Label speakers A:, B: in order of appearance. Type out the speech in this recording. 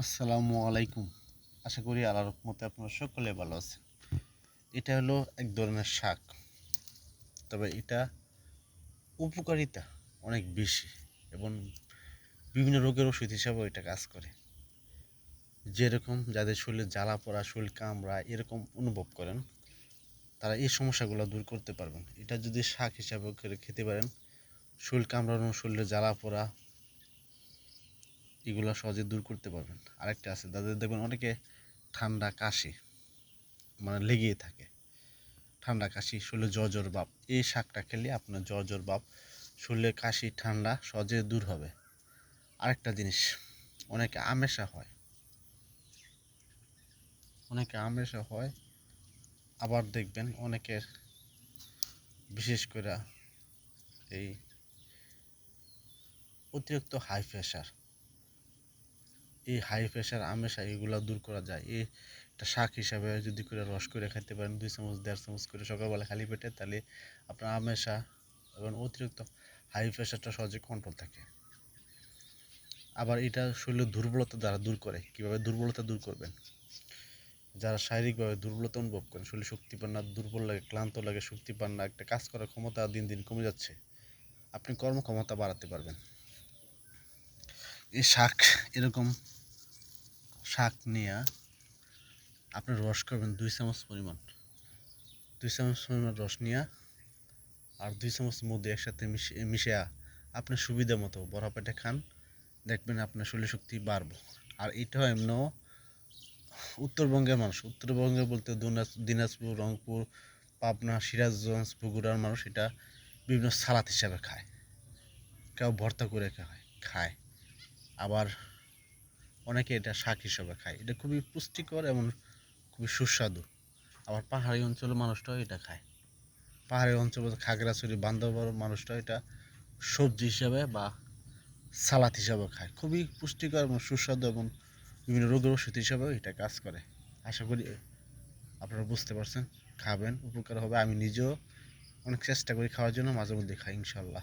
A: আসসালামু আলাইকুম। আশা করি আল্লাহর রহমতে আপনারা সকলে ভালো আছেন। এটা হলো এক ধরনের শাক। তবে এটা উপকারিতা অনেক বেশি এবং বিভিন্ন রোগের ওষুধ হিসাবেও এটা কাজ করে। যেরকম যাদের শরীরে জ্বালা পড়া, শরীর কামড়া এরকম অনুভব করেন, তারা এই সমস্যাগুলো দূর করতে পারবেন। এটা যদি শাক হিসাবে করে খেতে পারেন, শরীর কামড়ানো, শরীরে জ্বালা পড়া এগুলো সহজে দূর করতে পারবেন। আরেকটা আছে, তাদের দেখবেন অনেকে ঠান্ডা কাশি মানে লেগেই থাকে। ঠান্ডা কাশি, শরীরে জ্বর জ্বর ভাব, এই শাকটা খেলে আপনার জ্বর জ্বর ভাব, শরীরে কাশি, ঠান্ডা সহজে দূর হবে। আরেকটা জিনিস, অনেকে আমেশা হয়। অনেকে আমেশা হয়, আবার দেখবেন অনেকের বিশেষ করে এই অতিরিক্ত হাই প্রেশার এই হাই প্রেশার আমেশা এগুলো দূর করা যায়। একটা শাক হিসাবে যদি করে রস করে খেতে পারেন, দুই চামচ, দেড় চামচ করে সকালবেলা খালি পেটে, তাহলে আপনার আমেশা এবং অতিরিক্ত হাই প্রেশারটা সহজে কন্ট্রোল থাকে। আবার এটা শরীরের দুর্বলতা দ্বারা দূর করে। কীভাবে দুর্বলতা দূর করবেন? যারা শারীরিকভাবে দুর্বলতা অনুভব করেন, শরীরে শক্তি পান না, দুর্বল লাগে, ক্লান্ত লাগে, শক্তি পান না, একটা কাজ করার ক্ষমতা দিন দিন কমে যাচ্ছে, আপনি কর্মক্ষমতা বাড়াতে পারবেন। এই শাক এরকম শাক নিয়ে, আপনি রস করবেন দুই চামচ পরিমাণ। দুই চামচ পরিমাণ রস নিয়ে আর দুই চামচ মধ্যে একসাথে মিশে, মিশিয়ে আপনার সুবিধা মতো বড়া পেটে খান, দেখবেন আপনার শরীর শক্তি বাড়বো। আর এটা এমনও উত্তরবঙ্গের মানুষ। উত্তরবঙ্গে বলতে দিনাজপুর, রংপুর, পাবনা, সিরাজগঞ্জ, বগুড়ার মানুষ এটা বিভিন্ন সালাদ হিসাবে খায়। কেউ ভর্তা করে খায় খায়। আবার অনেকে এটা শাক হিসাবে খায়। এটা খুবই পুষ্টিকর এবং খুবই সুস্বাদু। আবার পাহাড়ি অঞ্চলের মানুষটাও এটা খায়। পাহাড়ি অঞ্চল খাগড়াছড়ি বান্দরবন মানুষটাও এটা সবজি হিসাবে বা সালাদ হিসাবে খায়। খুবই পুষ্টিকর এবং সুস্বাদু এবং বিভিন্ন রোগের ওষুধ হিসাবেও এটা কাজ করে। আশা করি আপনারা বুঝতে পারছেন, খাবেন, উপকার হবে। আমি নিজেও অনেক চেষ্টা করি খাওয়ার জন্য, মাঝে মধ্যে খাই ইনশাল্লাহ